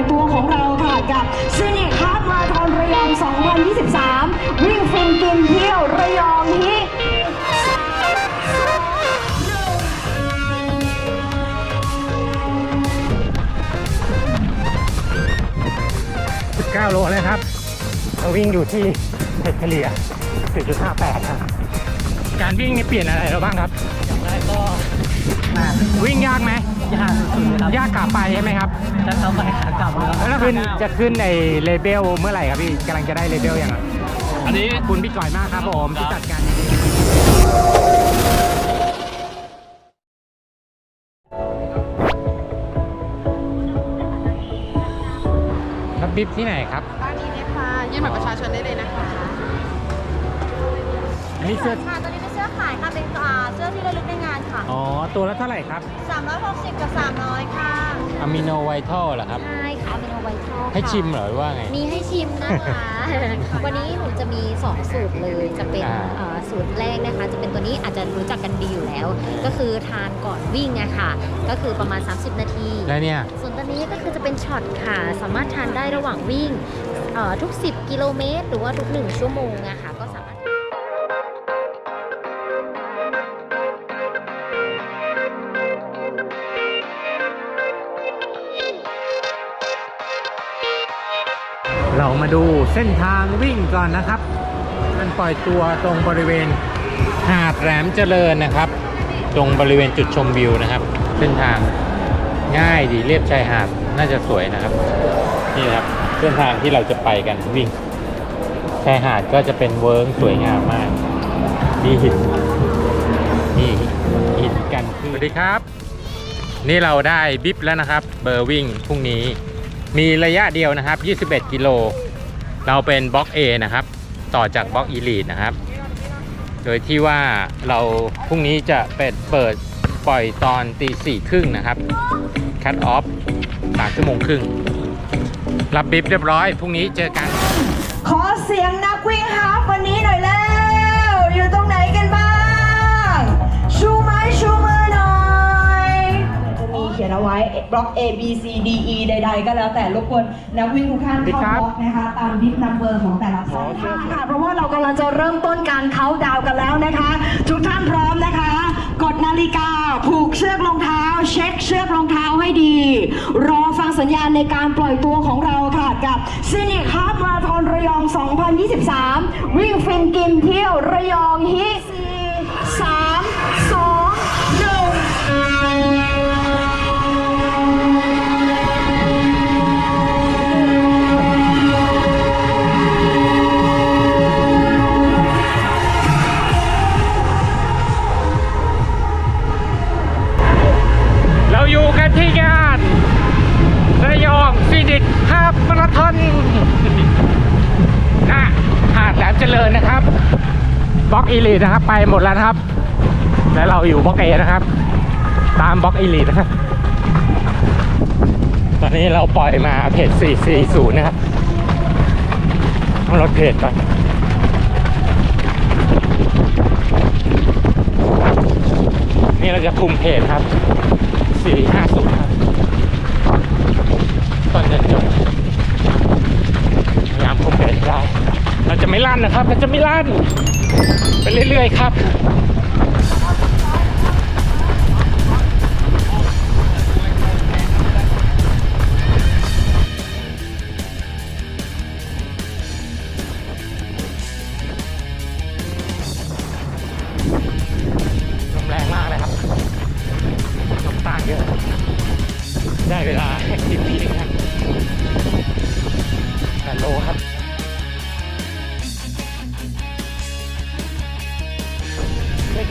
ยตัวของเราค่ะกับซินิคาร์มาราธอนระยอง 2023 วิ่งฟินกินเที่ยวระยองฮิ19โลเลยครับเราวิ่งอยู่ที่เฉลี่ย4.58ครับการวิ่งนี่เปลี่ยนอะไรเราบ้างครับ มาวิ่งยากไหมยากสุดเลยครับยากขาไปใช่ไหมครับจะเข้าไปขากลับเลยครับแล้วขึ้นจะขึ้นในเลเบลเมื่อไหร่ครับพี่กำลังจะได้เลเบลยังครับอันนี้ ขอบคุณพี่ก่อยมากครับผมที่จัดการรับบิบที่ไหนครับบ้านนี้นะคะยื่นบัตรประชาชนได้เลยนะคะอันนี้เสื้อค่ะตัวนี้เป็นเสื้อ ขายค่ะเป็นอ่าเสื้อที่ระลึกในงานค่ะอ๋อ ตัวละเท่าไหร่ครับ360กับ300ค่ะอะมิโนไวท์เหรอครับ ใช่ค่ะเมนูไวท์ทอลให้ชิมเหรอหรือว่าไง มีให้ชิมนะคะ วันนี้หนูจะมี 2 สูตรเลยจะเป็นอ่า เอ่อสูตรแรกนะคะ จะเป็นตัวนี้อาจจะรู้จักกันดีอยู่แล้ว ก็คือทานก่อนวิ่งอะค่ะ ก็คือประมาณ 30 นาที แล้วเนี่ย ส่วนตัวนี้ก็คือจะเป็นช็อตค่ะ สามารถทานได้ระหว่างวิ่งเอ่อทุก 10 กิโลเมตร หรือว่าทุก 1 ชั่วโมงอะค่ะ มารถเรามาดูเส้นทางวิ่งก่อนนะครับ มันปล่อยตัวตรงบริเวณหาดแหลมเจริญนะครับ ตรงบริเวณจุดชมวิวนะครับ เส้นทางง่ายดีเรียบชายหาดน่าจะสวยนะครับ นี่นะครับเส้นทางที่เราจะไปกันวิ่งชายหาดก็จะเป็นเวิร์กสวยงามมากมีหินนี่หินกันสวัสดีครับ นี่เราได้บิบแล้วนะครับ เบอร์วิ่งพรุ่งนี้มีระยะเดียวนะครับ 21 กิโล เราเป็นบล็อก A นะครับ ต่อจากบล็อก Elite นะครับ โดยที่ว่าเราพรุ่งนี้จะเปิดเปิดปล่อยตอนตีสี่ครึ่งนะครับ คัตออฟสามชั่วโมงครึ่ง รับบิบเรียบร้อย พรุ่งนี้เจอกัน ขอเสียงนักวิ่งฮาล์ฟวันนี้หน่อยแล้ว นเอาไว้บล็อก A B C D E ใด ๆ ก็แล้วแต่รบกวนนักวิ่งทุกท่านสวัสดีครัเข้าบบล็อกนะคะตามบิ๊กนัมเบอร์ของแต่ละสายค่ะเพราะว่าเรากำลังจะเริ่มต้นการเขาน์ดาวน์กันแล้วนะคะ ทุกท่านพร้อมนะคะ กดนาฬิกาผูกเชือกรองเท้า เช็คเชือกรองเท้าให้ดี รอฟังสัญญาณในการปล่อยตัวของเราค่ะกับซินิคาร์มาราธอนระยอง 2023 วิ่งฟินกินเที่ยวระยองฮิสี่สาม บล็อกอีลีนะครับ ไปหมดแล้วนะครับ และเราอยู่บล็อกเอนะครับ ตามบล็อกอีลีนะครับตอนนี้เราปล่อยมาเพจ440 นะครับต้องลดเพจก่อนนี่เราจะคุมเพจครับ 450 ครับ ตอนเดินจบพยายามคุมเพจให้ได้ เราจะไม่ลั่ นนะครับ มันจะไม่ลั่นไปเรื่อยๆครับ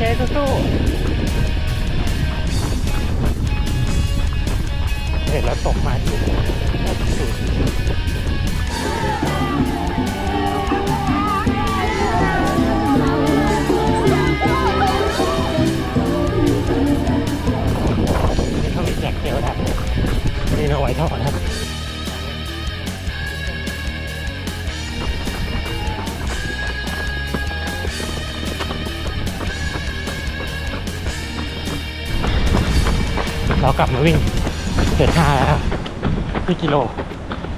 เคเคสู้เห็นแล้วตกมาอยู่นี่เขามีแจกเจลครับนี่เอาไว้ท่ากันครับ เรากลับมาวิ่งเพจห้าแล้วที่กิโล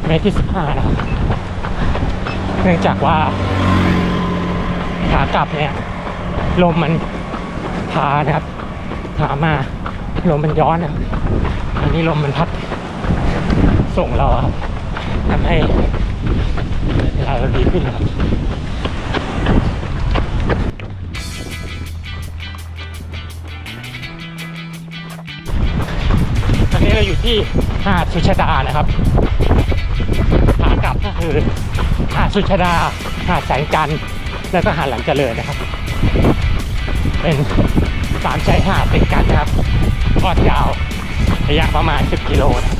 เมตรที่สิบห้านะเนื่องจากว่าขากลับเนี่ยลมมันพานะครับขามาลมมันย้อนนะอันนี้ลมมันพัดส่งเราครับทำให้เวลาเราดีขึ้นครับ อนนี้เราอยู่ที่หาดสุชาดานะครับขากลับก็คือหาดสุชาดาหาดแสงจันทร์แล้วก็หาดหลังเจริญนะครับ เป็นสามชายหาดติดกันนะครับทอดยาวระยะประมาณ 10 กิโลนะ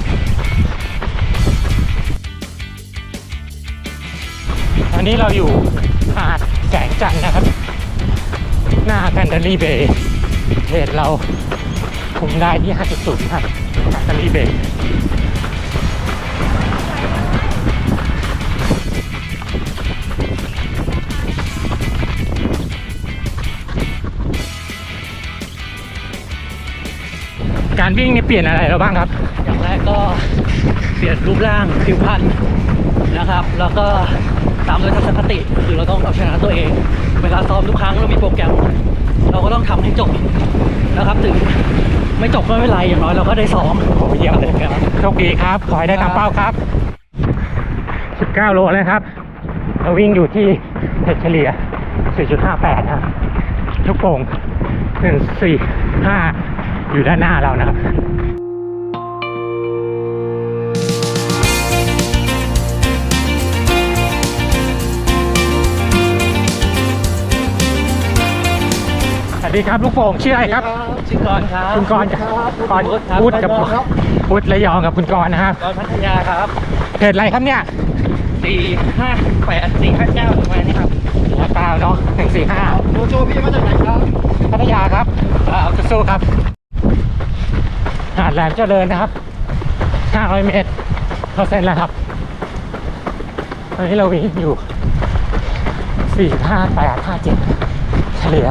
ตอนนี้เราอยู่หาดแสงจันทร์นะครับ หน้ากันดารีเบย์เทศเราคุมได้ที่ 5.0ครับ กันดารีเบย์การวิ่งนี่เปลี่ยนอะไรเราบ้างครับ อย่างแรกก็เปลี่ยนรูปร่างผิวพรรณนะครับ แล้วก็ตามด้วยทัศนคติคือเราต้องเอาชนะตัวเอง เวลาซ้อมทุกครั้งเรามีโปรแกรม เราก็ต้องทำให้จบนะครับถึง ไม่จบก็ไม่เป็นไรอย่างน้อยเราก็ได้สองโอ้เยี่ยมเลยครับโชคดีครับ ขอให้ได้ตามเป้าครับ 19 โลแล้วครับเราวิ่งอยู่ที่เพชรเฉลี่ย 4.58 ครับลูกโป่ง1 4 5 อยู่ด้านหน้าเรานะครับ สวัสดีครับลูกโป่งชื่ออะไรครับ ชื่อกรณ์ครับคุณกรณ์กับกรณ์พูดกับพูดระยองกับคุณกรณ์นะครับกรณ์พัทยาครับเพจอะไรครับเนี่ยสี่ห้าแปดสี่ห้าเก้าประมาณนี้ครับหัวเก้าเนาะหนึ่งสี่ห้าโจโจพี่มาจากไหนครับพัทยาครับเอาสู้ๆครับหาดแหลมเจริญนะครับห้าร้อยเมตรเข้าเส้นแล้วครับตอนนี้เราวิ่งอยู่สี่ห้าแปดห้าเจ็ดเฉลี่ย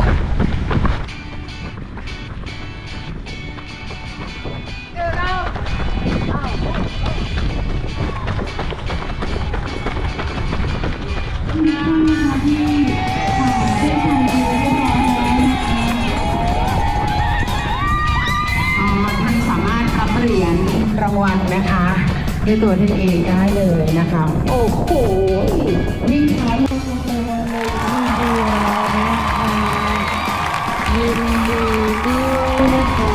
วัลนะคะ ด้วยตัวท่านเองได้เลยนะคะ โอ้โหนี่ใช้ยินดีด้วยนะคะ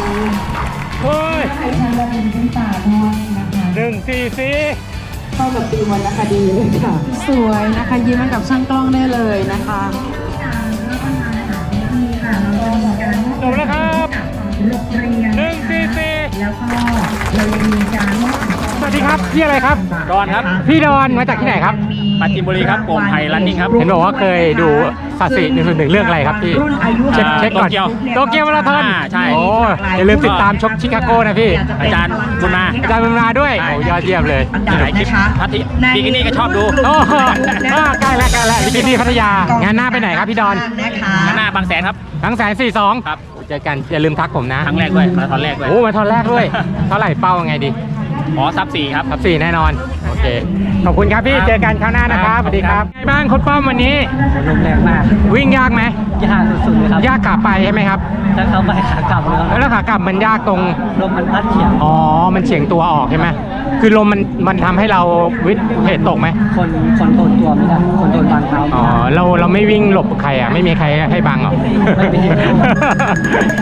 เฮ้ยใครทำระดับขึ้นตาด้วยนะคะหนึ่งสี่สี่เข้ากับตีมวรรณคดีเลยค่ะ สวยนะคะยิ้มให้กับช่างกล้องได้เลยนะคะ สวัสดีครับพี่อะไรครับ ดอนครับ พี่ดอนมาจากที่ไหนครับ ปราจีนบุรีครับโป่งไผ่ running ครับ เห็นบอกว่าเคยดูสาสิหนึ่งส่วนหนึ่งเรื่องอะไรครับพี่รุ่นอายุเช็คเช็คก่อนโตเกียวโตเกียวมาราธอนอ่าใช่ โอ้อย่าลืมติดตามชกชิคาโก้นะพี่อาจารย์บุญมา อาจารย์บุญมาด้วยใช่โอ้ยอดเยี่ยมเลยอันดับนะคะพัทยาบิกินี่ก็ชอบดูโอ้โหอ่าใกล้แล้วใกล้แล้วบิกินี่พัทยางานหน้าไปไหนครับพี่ดอนนะคะข้างหน้าบางแสนครับทั้งแสนสี่สองครับ เจอกันอย่าลืมทักผมนะครั้งแรกด้วยมาราธอนแรกด้วยโอ้มาทอนแรกด้วย เท่าไหร่เป้ายังไงดีอ๋อซับสี่ครับครับสี่แน่นอนโอเคขอบคุณครับพี่ครับเจอกันคราวหน้านะครับสวัสดีครับไงบ้างคุณป้อมวันนี้ลมแรงมาก วิ่งยากไหมยากสุดๆเลยครับยากขาไปใช่ไหมครับทั้งเข้าไปขากลับเลยครับแล้วขากลับมันยากตรงลมมันพัดเฉียงอ๋อมันเฉียงตัวออกใช่ไหม คือลมมันมันทำให้เราวิทย์เพจตกไหมคนคนโดนตัวไม่ได้คนโดนบางเท้าอ๋อเราเราไม่วิ่งหลบใครอะไม่มีใครให้บังเหรอไม่มี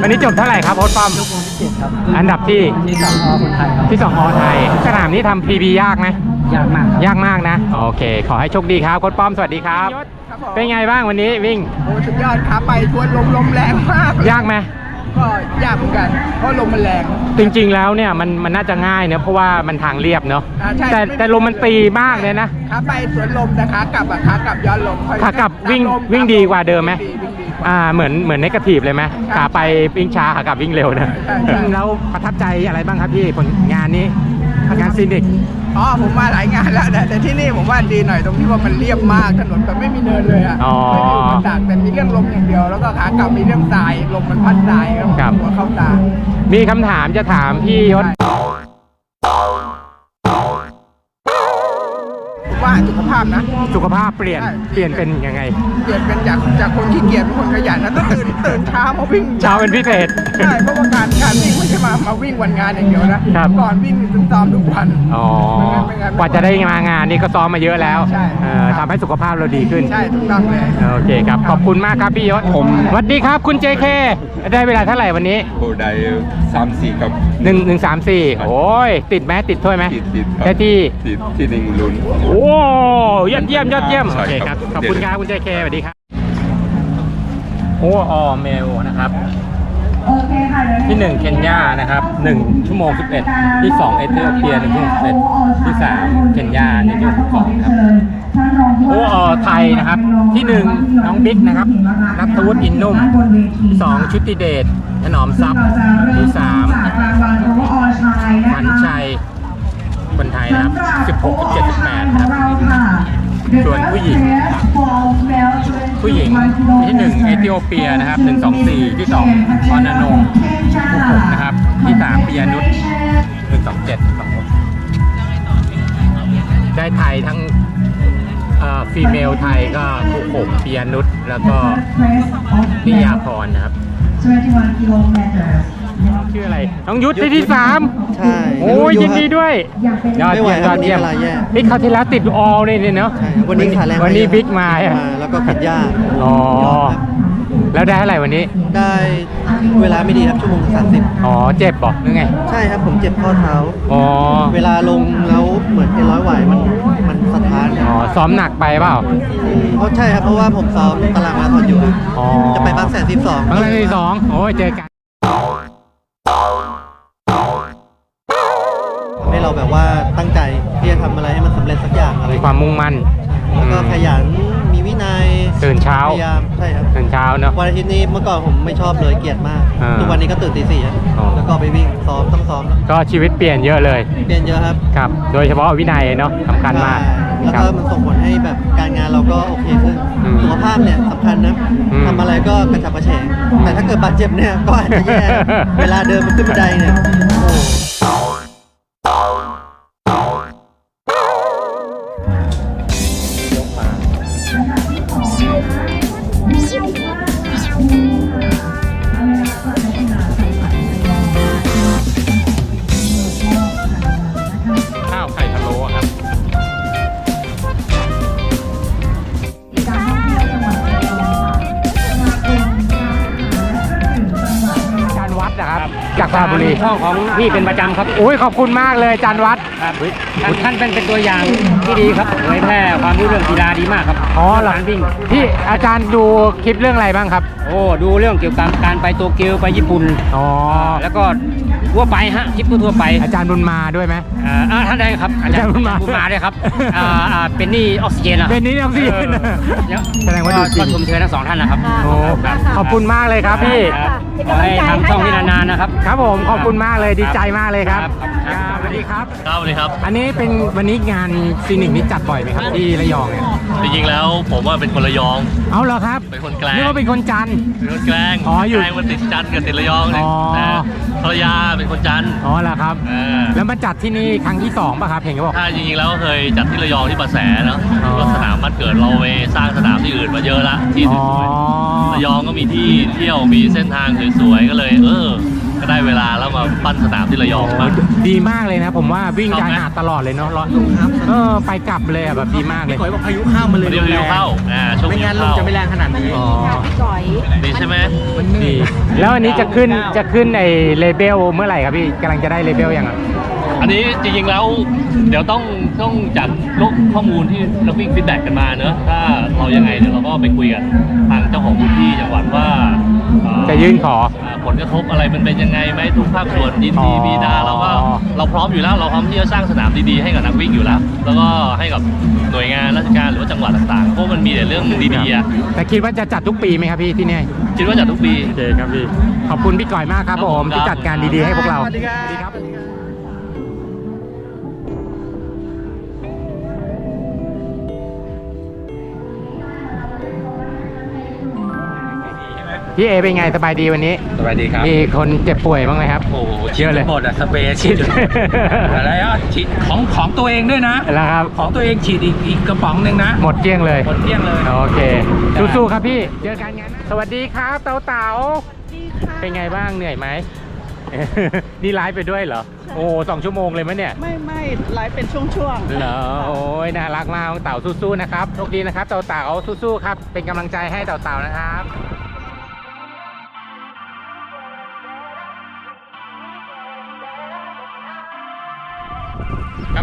วันนี้จบเท่าไหร่ครับโค้ชป้อมเจ็ดครับอันดับที่ที่สองอคนไทยครับที่สองอไทยสนามนี้ทำ PB ยากไหม ยากมากครับ ยากมากนะ โอเค ขอให้โชคดีครับโค้ชป้อมสวัสดีครับเป็นไงบ้างวันนี้วิ่ง โอ้สุดยอดขาไปทวนลมลมแรงมาก ยากไหม ก็ยากเหมือนกัน เพราะลมมันแรง จริงๆแล้วเนี่ยมันมันน่าจะง่ายเนอะเพราะว่ามันทางเรียบเนอะอ่าใช่ แต่แต่ลมมันตีมากเลยนะ ขาไปสวนลมแต่ขากลับอะขากลับย้อนลมค่อยขากลับวิ่งตามลมวิ่งดีกว่าเดิมไหม วิ่งดีวิ่งดีกว่า อ่าเหมือนเหมือนในกระถีบเลยไหมขาไปวิ่งช้าขากลับวิ่งเร็วนะใช่ใช่ แล้วประทับใจอะไรบ้างครับพี่ผลงานนี้ งานซีนิกอ๋อผมมาหลายงานแล้วแต่แต่ที่นี่ผมว่าดีหน่อยตรงที่ว่ามันเรียบมากถนนแบบไม่มีเนินเลยอะอ๋อไม่มีอุปสรรคแต่มีเรื่องลมอย่างเดียว แล้วก็ขากลับมีเรื่องทรายลมมันพัดทรายครับครับ หัวเข้าตา มีคำถามจะถามพี่ยศ ว่าสุขภาพนะ สุขภาพเปลี่ยนใช่ เปลี่ยนเป็นยังไง เปลี่ยนเป็นจากจากคนขี้เกียจเป็นคนขยันนะต้องตื่นตื่นเช้ามาวิ่งเช้าเป็นพิเศษ ใช่เพราะว่าการการวิ่งไม่ใช่มามาวิ่งวันงานอย่างเดียวนะครับ ก่อนวิ่งต้องซ้อมทุกวันอ๋อไม่งั้นไม่งั้น กว่าจะได้มางานนี่ก็ซ้อมมาเยอะแล้วใช่ เออทำให้สุขภาพเราดีขึ้น ใช่ถูกต้องเลย โอเคครับ ขอบคุณมากครับพี่ยศผมสวัสดีครับคุณ JK ได้เวลาเท่าไหร่วันนี้โอ้ได้สามสี่ครับหนึ่งหนึ่งสามสี่โอ้ย ติดไหมติดถ้วยไหมติดติดครับ ได้ที่ติดที่หนึ่งลุ้นโอ้ยอดเยี่ยมยอดเยี่ยม ใช่โอเคคครัรับบ ขอบคุณครับคุณ JK สวัสดีครับ โอ้ออเมลนะครับ โอเคค่ะดี๋ยวที่1เคนยานะครับ1ชั่วโมง11ที่2เอธิโอเปีย1ชั่วโมง11ที่3เคนยา1ชั่วโมง12ครับ โอ้ออไทยนะครับ ที่1น้องบิ๊กนะครับนัทวุฒิอินนุ่ม2ชุติเดชถนอมทรัพย์ที่3จากรางวัลโออชายนะ คะพันชัยคนไทยนะครับ 16 17 18ครับส่วนผู้หญิง ผู้หญิงที่1เอธิโอเปียนะครับ 124 ที่2ออนานง66นะครับ ที่3ปิยานุช127 26ได้ไทยทั้งฟีเมลไทยก็66ปิยานุชแล้วก็นิยาพรนะครับ21 kilometers ชื่ออะไร น้องยุทธที่ที่3 ใช่โอ้ยยินดีด้วย ยอดไม่ไหวเยี่ยมคยรับอดเยี่ยมวันนี้เวลาแย่นี่เขาวที่แล้วติดออลนี่เนี่ยเนาะใช่ครับวันนี้ขาแรงวันนี้ไปเยอะบิ๊กมาอะมาแล้วก็ผิดยากอ๋อยอดครับแล้วได้เท่าไหร่วันนี้ ได้เวลาไม่ดีครับชั่วโมงสามสิบอ๋อ เจ็บบอกหรือไง ใช่ครับผมเจ็บข้อเท้า อ๋อ เวลาลงแล้วเหมือนเอ็นร้อยไหวมันมันสะท้านครับอ๋อ ซ้อมหนักไปเปล่า เพราะใช่ครับเพราะว่าผมซ้อมตารางมาราธอนอยู่ครับอ๋อ จะไปบางแสนสิบสอง ครั้งแรกที่สองโอ้ยเจอกัน แบบว่าตั้งใจที่จะทำอะไรให้มันสำเร็จสักอย่างอะไรมีความมุ่งมั่นแล้วก็ขยันมีวินัยตื่นเช้าพยายามใช่ครับตื่นเช้าเนาะวันอาทิตย์นี้เมื่อก่อนผมไม่ชอบเลยเกลียดมากอ่าทุกวันนี้ก็ตื่นตีสี่อะอ๋อ แล้วก็ไปวิ่งซ้อมต้องซ้อมแล้วก็ชีวิตเปลี่ยนเยอะเลยเปลี่ยนเยอะครับครับ โดยเฉพาะวินัยเนาะสำคัญมากใช่แล้วครัก็บ มันส่งผลให้แบบการงานเราก็โอเคขึ้นอืมสุขภาพเนี่ยสำคัญนะอืมทำอะไรก็กระฉับกระเฉงแต่ถ้าเกิดบาดเจ็บเนี่ยก็อาจจะแย่ เวลาเดินมันขึ้นบันไดเนี่ยโอ้ จากสระบุรีช่องของพี่เป็นประจำครับโอ้ยขอบคุณมากเลยจานวัด ครับท่านท่านเป็นเป็นตัวอย่างที่ดีครับเผยแพร่ความรู้เรื่องกีฬาดีมากครับอ๋อเหรอ การวิ่ง พี่อาจารย์ดูคลิปเรื่องอะไรบ้างครับ โอ้ ดูเรื่องเกี่ยวกับการไปโตเกียวไปญี่ปุ่น อ๋อ แล้วก็ ทั่วไปฮะคลิปทั่วๆไปอาจารย์บุญมาด้วยไหมอ่าอ่าท่านใดครับอาจารย์บุญมาบุญมาด้วยครับอ่าอ่าเป็นหนี่ออกซิเจนนะเป็นหนี้ออกซิเจนเออแสดงว่าดูจริงก็ชมเชยทั้งสองท่านนะครับโอ้ขอบคุณมากเลยครับพี่ครับขอให้ทำช่องนี้นานๆนะครับครับผมขอบคุณมากเลยดีใจมากเลยครับครับครับสวัสดีครับครับสวัสดีครับ อันนี้เป็นวันนี้งานซีนิกนี่จัดบ่อยไหมครับที่ระยองเนี่ยจริงๆแล้วผมว่าเป็นคนระยองเอาเหรอครับเป็นคนแกลงนี่ว่าเป็นคนจันทร์เป็นคนแกล้งอ๋ออยู่แกล้งมันติดจันทร์กับติดระยองเนี่ยอ๋อแต่ ภรรยาเป็นคนจันทร์อ๋อเหรอครับ เออแล้วมาจัดที่นี่ครั้งที่สองป่ะครับเห็นเขาบอก ถ้าจริงๆแล้วก็เคยจัดที่ระยองที่ประแสเนาะอ๋อ ก็สนามบ้านเกิดเราไปสร้างสนามที่อื่นมาเยอะละที่สอ๋อวยๆระยองก็มีที่เที่ยวมีเส้นทางสวยๆก็เลย เออ ก็ได้เวลาแล้วมาปั้นสนามที่ระยองมาง ดีมากเลยนะ ผมว่าวิ่งชอบชายไหมหาดตลอดเลยเนาะรอเออไปกลับเลยอะแบบดีมากเลยขอยบอกพายุเข้ามาเลยเดี๋ยวเดี๋ยวเข้าอ่าช่วงไม่นี้งั้นลเข้ามจะไม่แรงขนาดนี้ อ๋อดีใช่ไหมดี แล้วอันนี้จะขึ้นจะขึ้นในเลเบลเมื่อไหร่ครับพี่กำลังจะได้เลเบลยังอะ อันนี้จริงๆแล้วเดี๋ยวต้องต้องจากลกข้อมูลที่นักวิ่งฟีดแบ็กกันมาเนอะถ้าเรายังไงเดี๋ยวเราก็ไปคุยกันทางเจ้าของพื้นที่จังหวัดว่าเอ่อจะยื่นขออ่าผลกระทบอะไรมันเป็นยังไงไหมทุกภาคส่วนยินอ๋ดีอ มีดาเราก็เราพร้อมอยู่แล้วเราพร้อมที่จะสร้างสนามดีๆให้กับนักวิ่งอยู่แล้ว แล้วก็ให้กับหน่วยงานราชการหรือว่าจังหวัดต่างๆเพราะมันมีแต่เรื่องดีๆอะแต่คิดว่าจะจัดทุกปีไหมครับพี่ที่เนี่ยคิดว่าจัดทุกปี โอเคครับพี่ ขอบคุณพี่ก่อยมากครับครับผผมมที่จัดการดีๆให้พวกเรา สวัสดีครับ พี่เอเป็นไงสบายดีวันนี้ สวัสดีครับ มีคนเจ็บป่วยบ้างไหมครับ โอ้โหเยอะเลย หมดอะสเปรย์ฉีด อะไรอะฉีดของของตัวเองด้วยนะ แล้วครับ ของตัวเองฉีดอีกอีกกระป๋องหนึ่งนะหมดเกลี้ยงเลย หมดเกลี้ยงเลย โอเค สู้ๆครับพี่ เจอกันงานหน้าสวัสดีครับเต๋าเต๋าเป็นไงบ้างเหนื่อยไหม นี่ไลฟ์ไปด้วยเหรอ โอ้สองชั่วโมงเลยมั้ยเนี่ย ไม่ไม่ไลฟ์เป็นช่วงเหรอ โอ้ยน่ารักมากน้องเต่าสู้ๆนะครับ โชคดีนะครับเต่าเต่าสู้ๆครับ เป็นกำลังใจให้เต่าเต่านะครับ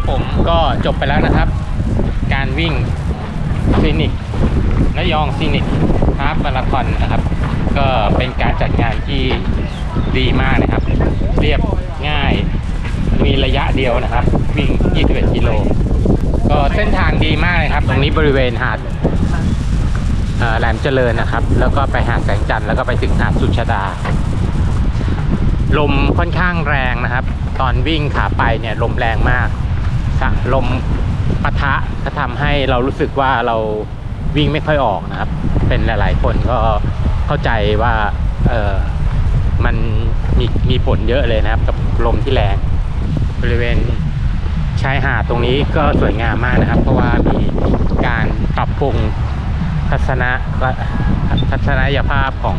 ผมก็จบไปแล้วนะครับ การวิ่งซีนิกระยองซีนิกฮาร์ฟมาราธอนนะครับ ก็เป็นการจัดงานที่ดีมากนะครับ เรียบง่าย มีระยะเดียวนะครับ วิ่ง 21 กิโล ก็เส้นทางดีมากเลยครับ ตรงนี้บริเวณหาดแหลมเจริญนะครับ แล้วก็ไปหาดแสงจันทร์แล้วก็ไปถึงหาดสุชาดา ลมค่อนข้างแรงนะครับ ตอนวิ่งขาไปเนี่ยลมแรงมาก ลมปะทะก็ทำให้เรารู้สึกว่าเราวิ่งไม่ค่อยออกนะครับ เป็นหลาย ๆ คนก็เข้าใจว่าเออมันมีมีผลเยอะเลยนะครับ กับลมที่แรงบริเวณชายหาดตรงนี้ก็สวยงามมากนะครับ เพราะว่ามีการปรับปรุงทัศนะทัศนียภาพของ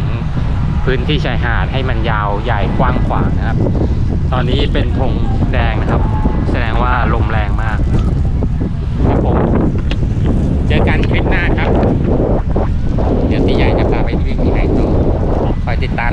พื้นที่ชายหาดให้มันยาวใหญ่กว้างขวางนะครับ ตอนนี้เป็นธงแดงนะครับ แสดงว่าลมแรงมากครับผม เจอกันคลิปหน้าครับ เดี๋ยวพี่ใหญ่จะพาไปวิ่งที่ไหนต่อคอยติดตาม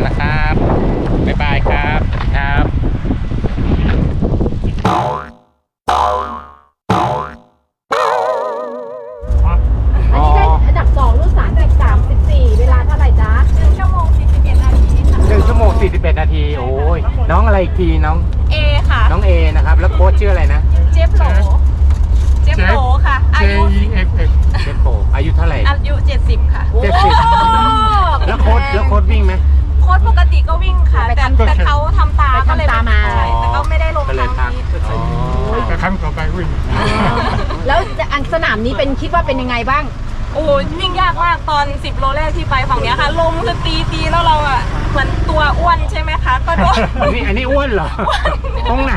ครั้งต่อไปวิ่ง แล้วอันสนามนี้เป็นคิดว่าเป็นยังไงบ้าง โอ้ยวิ่งยากมากตอน 10 โลแรกที่ไปฝั่งนี้ค่ะลมคือตีตีแล้วเราอะเหมือนตัวอ้วนใช่ไหมคะ ก็โดน อันนี้อันนี้อ้วนเหรอ ตรงไหน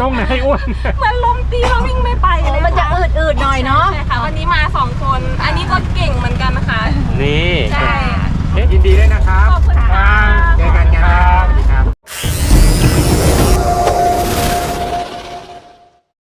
ตรงไหนอ้วน มันลมตีเราวิ่งไม่ไปเลยมันจะอืดอืดหน่อยเนาะใช่ค่ะวันนี้มาสองคน อันนี้ก็เก่งเหมือนกันนะคะนี่ใช่ยินดีด้วยนะครับขอบคุณค่ะ